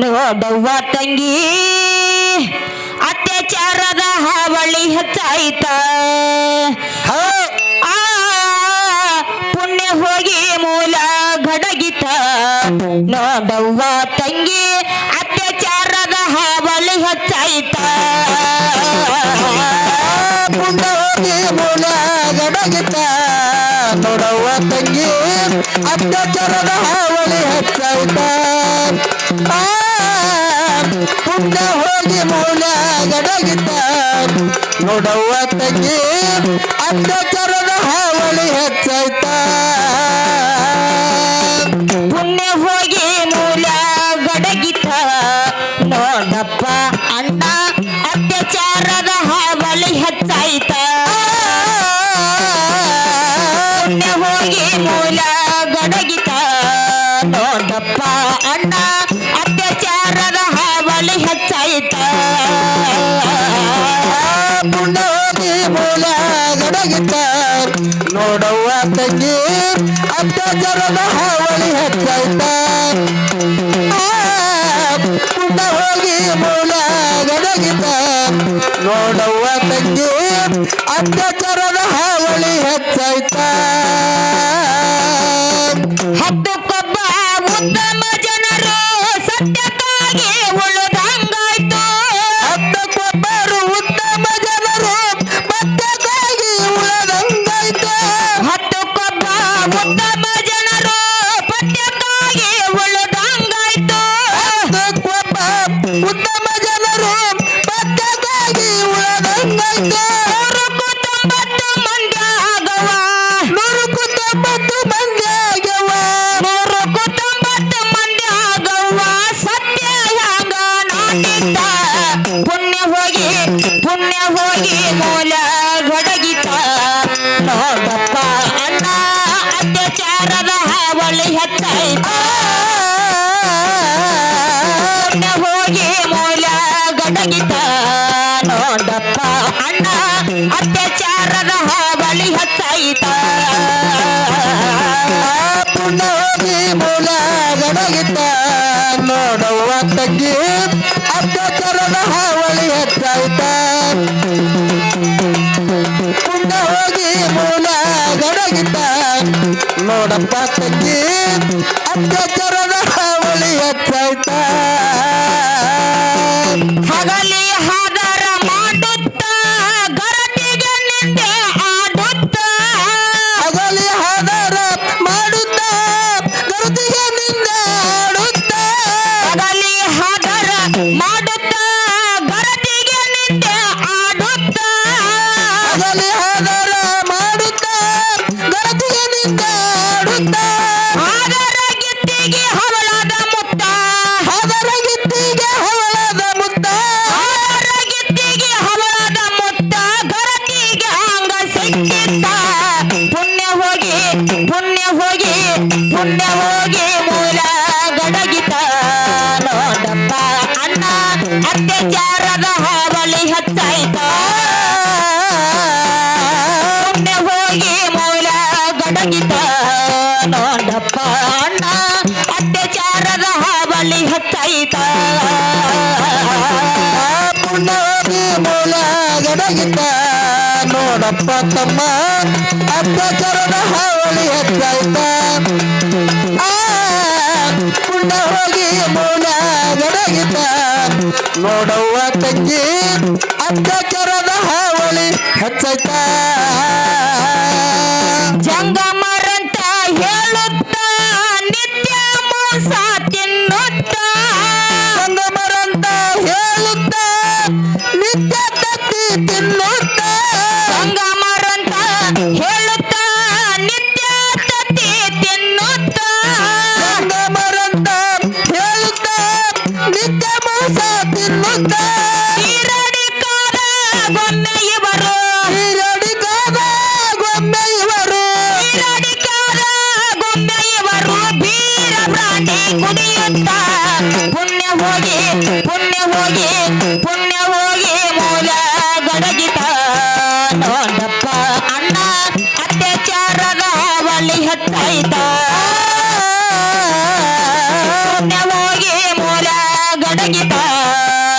ನೋಡವ್ವ ತಂಗಿ ಅತ್ಯಾಚಾರದ ಹಾವಳಿ ಹೆಚ್ಚಾಯ್ತ. ಆ ಪುಣ್ಯ ಹೋಗಿ ಮೂಲ ಗಡಗಿತ. ನೋಡವ್ವ ತಂಗಿ ಅತ್ಯಾಚಾರದ ಹಾವಳಿ ಹೆಚ್ಚಾಯ್ತ. ಪುಣ್ಯ ಹೋಗಿ ಮೂಲ ಗಡಗಿತ. ನೋಡವ್ವ ತಂಗಿ ಅತ್ಯಾಚಾರದ ಹಾವಳಿ ಹೆಚ್ಚಾಯ್ತ. ಆ, ಮುಂದೆ ಹೋಗಿ ಮೂಲ ಗಡಗಿತ ನೋಡವ್ವ ತಂಗಿ ಅತ್ಯಾಚಾರದ ಹಾವಳಿ ಹೆಚ್ಚಾಯ್ತ ಪುಣ್ಯ ಹೋಗಿ ಮೂಲ ಗಡಗಿತ ನೋಡಪ್ಪ ಅಣ್ಣ ಅತ್ಯಾಚಾರದ ಹಾವಳಿ ಹೆಚ್ಚಾಯ್ತ ಪುಣ್ಯ ಹೋಗಿ ಮೂಲ ಗಡಗಿತ ನೋಡಪ್ಪ ಅಣ್ಣ ಅತ್ಯಾಚಾರದ ಮುಂದೆ ಹೋಗಿ ಮೂಲ ಗಡಗಿತ ನೋಡವ್ವ ತಂಗಿ ಅತ್ಯಾಚಾರದ ಹಾವಳಿ ಹೆಚ್ಚೈತ ಮುಂದೆ ಹೋಗಿ ಮೂಲ ಗಡಗಿತ ನೋಡವ್ವ ತಂಗಿ ಅತ್ಯಾಚಾರದ ಪುಣ್ಯ ಹೋಗಿ ಮೂಲ ಗಡಗಿತ ನೋಡಪ್ಪ ಅಣ್ಣ, ಅತ್ಯಾಚಾರದ ಹಾವಳಿ ಹೆಚ್ಚಾಯ್ತ. ಪುಣ್ಯ ಹೋಗಿ ಮೂಲ ಗಡಗಿತ ನೋಡವ್ವ ತಗ್ಗಿ ಅತ್ಯಾಚಾರದ ಹಾವಳಿ ಹೆಚ್ಚಾಯ್ತ. ನೋಡಪ್ಪ ತಗ್ಗಿ ಅತ್ಯಾಚಾರದ ಹಾವಳಿ ಹೆಚ್ಚಾಯ್ತ ಅತ್ಯಾಚಾರದ ಹಾವಳಿ ಹೆಚ್ಚಾಯ್ತ. ಹೋಗಿ ಮೂಲ ಗಡಗಿತ ನೋಡಪ್ಪ ಅಣ್ಣ ಅತ್ಯಾಚಾರದ ಹಾವಳಿ ಹೆಚ್ಚಾಯ್ತ. ಪುಣ್ಯ ಹೋಗಿ ಮೂಲ ಗಡಗಿತ ನೋಡಪ್ಪ ತಮ್ಮ ಅತ್ಯಾಚಾರದ ಹಾವಳಿ ಹೆಚ್ಚಾಯ್ತ. ಪುಣ್ಯ ಹೋಗಿ ಮೂಲ ಗಡಗಿತ ನೋಡವ್ವ ತಂಗಿ ಅತ್ಯಾಚಾರದ ಹಾವಳಿ ಹೆಚ್ಚೈತ ಜಂಗಮರಂತ ಹೇಳುತ್ತ ಹೋಗಿ ಪುಣ್ಯ ಹೋಗಿ ಪುಣ್ಯ ಹೋಗಿ ಮೂಲ ಗಡಗಿತ. ನೋಡಪ್ಪ ಅಣ್ಣ, ಅತ್ಯಾಚಾರದ ಬಳಿ ಹತ್ತೈತ. ಪುಣ್ಯ ಹೋಗಿ ಮೂಲ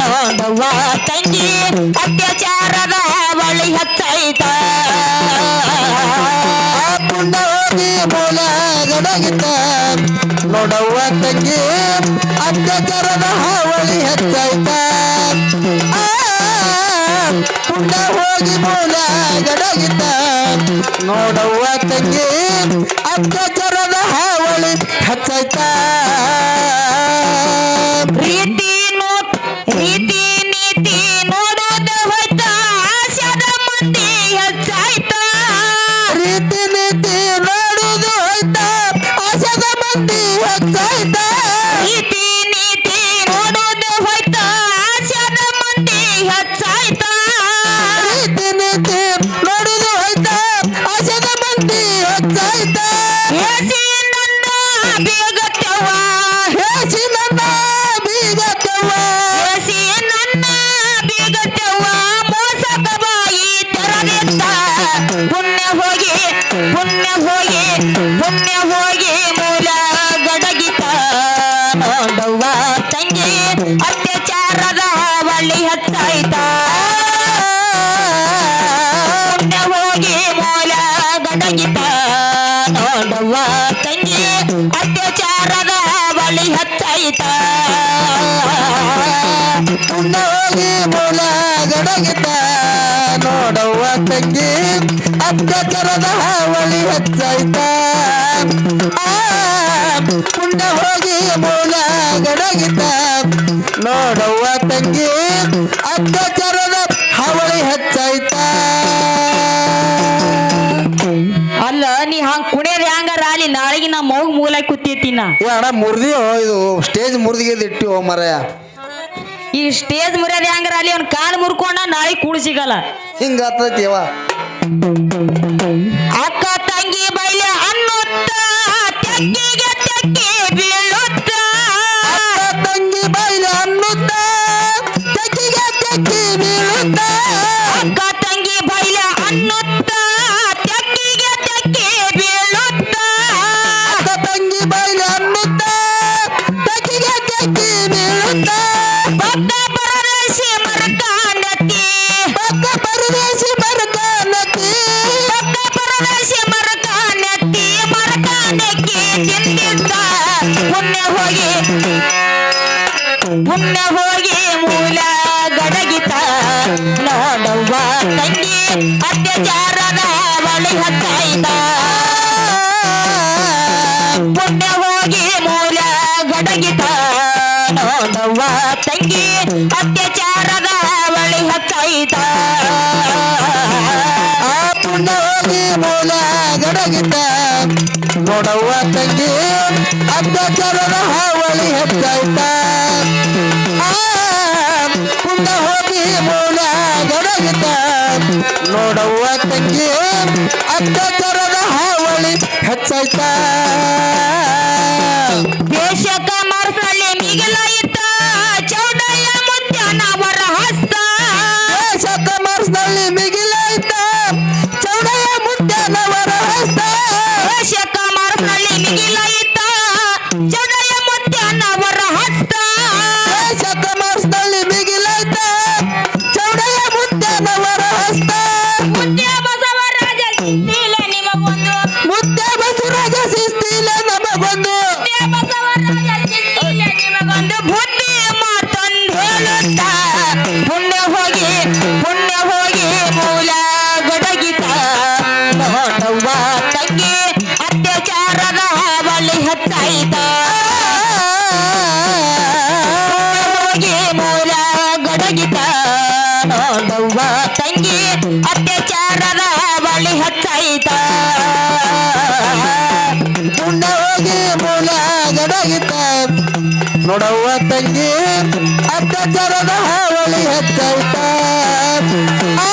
ನೋಡವ್ವ ತಂಗಿ ಅತ್ಯಾಚಾರದ ನೋಡವ್ವ ತಂಗಿ ಅತ್ಯಾಚಾರದ ಹಾವಳಿ ಹೆಚ್ಚಾಯ್ತ ಪ್ರೀತಿ ರೀತಿ ನೀತಿ ನೋಡೋದು ಹೋಯ್ತ ಆಶದ ಮಂದಿ ಹೆಚ್ಚಾಯ್ತ. ರೀತಿ ನೀತಿ ನೋಡುದು ಹೋಯ್ತ ಆಶದ ಮಂದಿ ಹೆಚ್ಚಾಯ್ತ. ಗಡಗಿತ ನೋಡವ್ವ ತಂಗಿ ಅತ್ಯಾಚಾರದ ಬಳಿ ಹತ್ತೈತ ಹೋಗಿ ಮೂಲ ಗಡಗಿತ ನೋಡುವ ತಂಗಿ ಅತ್ಯಾಚಾರದ ಬಳಿ ಹತ್ತೈತ ಕುಂಡ ಹೋಗಿ ಮೂಲ ಗಡಗಿತ ನೋಡುವ ತಂಗಿ ಅತ್ಯಾಚಾರದ ಹಾವಳಿ ಹೆಚ್ಚಾಯ್ತ ಅಲ್ಲ ನೀ ಹಂಗ ಕುಣಿಯೋದ್ ಹೆಂಗಾರ ಅಲ್ಲಿ ನಾಳೆಗೆ ನಮ್ಮ ಮೌಗ್ ಮೂಲ ಕೂತಿರ್ತೀನ. ಏ ಅಣ್ಣ ಮುರಿದಿಯೋ? ಇದು ಸ್ಟೇಜ್ ಮುರಿದಿಗೆ ಇಟ್ಟು ಮರಯ? ಈ ಸ್ಟೇಜ್ ಮುರಿಯೋದ್ ಹೆಂಗಾರ ಅಲ್ಲಿ ಅವ್ನ ಕಾಲು ಮುರ್ಕೊಂಡ ನಾಳೆ ಕೂಡ ಸಿಗಲ್ಲ. ಹಿಂಗ ಆತೈತಿವ ಅಕ್ಕ ತಂಗಿ ಬೈಲೆ ಅನ್ನುತ್ತ ತೆಕ್ಕಿಗೆ ಭಕ್ತ ಮರಕಾನೆತ್ತಿ ಮರಕಾಂಡತಿ ಮರಕಾಂಡಕ್ಕೆ ತಿಂದಿದ್ದ ಪುಣ್ಯ ಹೋಗಿ ಪುಣ್ಯ ಹೋಗಿ ಮೂಲ ಗಡಗಿತ ನೋಡವ್ವ ತಂಗಿ ಅತ್ಯಾಚಾರದ ಬಳಿ ಹಚ್ಚಾಯ್ತ ಪುಣ್ಯ ಹೋಗಿ ಮೂಲ ಗಡಗಿತ ನೋಡವ್ವ ತಂಗಿ ಅತ್ಯಾಚಾರದ ಬಳಿ ಹೋಗಿ ಮೂಲ ಗಡಗಿತ ನೋಡವ್ವ ತಂಗಿ ಅತ್ಯಾಚಾರದ ಹಾವಳಿ ಹೆಚ್ಚಾಯ್ತ. ಪುಣ್ಯ ಹೋಗಿ ಮೂಲ ಗಡಗಿತ ನೋಡವ್ವ ತಂಗಿ ಅತ್ಯಾಚಾರದ ಹಾವಳಿ ಹೆಚ್ಚಾಯ್ತ. ದೇಶಕ ಮರಸಲ್ಲಿ ಮಿಗಿಲ ಇತ್ತ. ಚೌಡಯ್ಯ ಮುತ್ಯನವರ ಹಸ್ತ ದೇಶಕ ಮರ್ಸ್ನಲ್ಲಿ ಮಿಗಿಲಾಯ್ತ ಮುದ್ದೆ ಬಸವರಾಜ ಶಿಸ್ತಿಲ ನಮಗೊಂದು. ಬುದ್ಧಿ ಮಾತಂದು ಹೇಳುತ್ತ. ಪುಣ್ಯ ಹೋಗಿ ಪುಣ್ಯ ಹೋಗಿ ಮೂಲ ಗಡಗಿತ. ನೋಡವ್ವ ತಂಗಿ ಅತ್ಯಾಚಾರದ ಬಳಿ ಹಚ್ಚಾಯ್ತ. ಹೋಗಿ ಮೂಲ ಗಡಗಿತ. ನೋಡವ್ವ ತಂಗಿ ಅತ್ಯಾಚಾರದ ಬಳಿ ನೋಡವ್ವ ತಂಗಿ ಅತ್ಯಾಚಾರದ ಹಾವಳಿ ಆ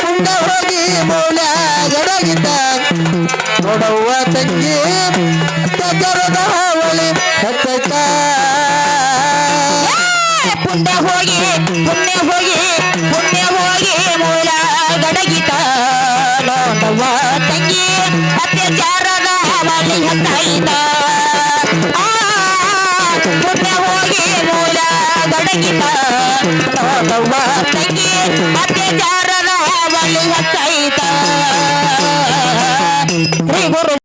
ಪುಣ್ಯ ಹೋಗಿ ಮೂಲ ಗಡಗಿತ ನೋಡವ್ವ ತಂಗಿ ಅತ್ಯಾಚಾರದ ಹಾವಳಿ ಹೆಚ್ಚಾಯ್ತ ಏ, ಪುಣ್ಯ ಹೋಗಿ ಪುಣ್ಯ ಹೋಗಿ ಪುಣ್ಯ ಹೋಗಿ ಮೂಲ ಗಡಗಿತ ನೋಡವ್ವ ತಂಗಿ ಅತ್ಯಾಚಾರದ ಹಾವಳಿ ಹೆಚ್ಚೈತ ಆ ಪುಣ್ಯ ಹೋಗಿ ಮೂಲ ತೊಡಗಿದ. ಯವ್ವ ತಂಗಿ ಅತ್ಯಾಚಾರದ ಬಳಿ ಹಚ್ಚೈತ ಶ್ರೀ ಗುರು